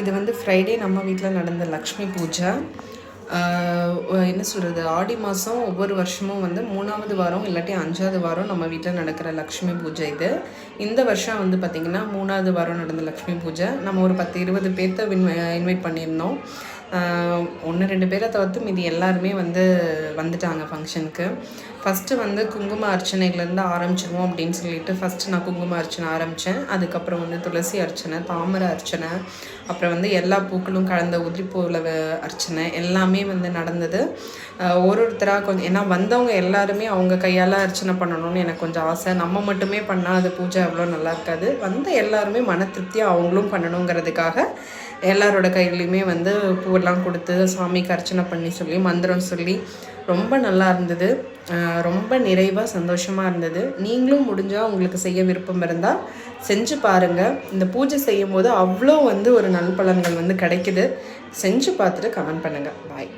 இது வந்து ஃப்ரைடே நம்ம வீட்டில் நடந்த லக்ஷ்மி பூஜை. என்ன சொல்கிறது ஆடி மாதம் ஒவ்வொரு வருஷமும் வந்து மூணாவது வாரம் இல்லாட்டி அஞ்சாவது வாரம் நம்ம வீட்டில் நடக்கிற லக்ஷ்மி பூஜை இது. இந்த வருஷம் வந்து பார்த்திங்கன்னா மூணாவது வாரம் நடந்த லக்ஷ்மி பூஜை. நம்ம ஒரு பத்து இருபது பேர்த்த இன்வைட் பண்ணியிருந்தோம். ஒன்று ரெண்டு பேரை தவிர்த்து மீதி எல்லாருமே வந்து வந்துட்டாங்க ஃபங்க்ஷனுக்கு ஃபஸ்ட்டு வந்து குங்கும அர்ச்சனையிலேருந்து ஆரம்பிச்சிருவோம் அப்படின்னு சொல்லிட்டு ஃபஸ்ட்டு நான் குங்கும அர்ச்சனை ஆரம்பித்தேன் அதுக்கப்புறம் வந்து துளசி அர்ச்சனை தாமரை அர்ச்சனை அப்புறம் வந்து எல்லா பூக்களும் கலந்த உதிரிப்பூவில் அர்ச்சனை எல்லாமே வந்து நடந்தது. ஒரு ஒருத்தராக கொஞ்சம் ஏன்னா வந்தவங்க எல்லாருமே அவங்க கையால் அர்ச்சனை பண்ணணும்னு எனக்கு கொஞ்சம் ஆசை. நம்ம மட்டுமே பண்ணால் அது பூஜை அவ்வளோ நல்லா இருக்காது. வந்த எல்லாருமே மன திருப்தியாக அவங்களும் பண்ணணுங்கிறதுக்காக எல்லாரோட கையிலையுமே வந்து பூவெல்லாம் கொடுத்து சாமிக்கு அர்ச்சனை பண்ணி சொல்லி மந்திரம் சொல்லி ரொம்ப நல்லா இருந்தது. ரொம்ப நிறைவாக சந்தோஷமாக இருந்தது. நீங்களும் முடிஞ்சால் உங்களுக்கு செய்ய விருப்பம் இருந்தால் செஞ்சு பாருங்கள் இந்த பூஜை செய்யும் போது அவ்வளோ வந்து ஒரு நல்பலன்கள் வந்து கிடைக்குது. செஞ்சு பார்த்துட்டு கமெண்ட் பண்ணுங்கள் பாய்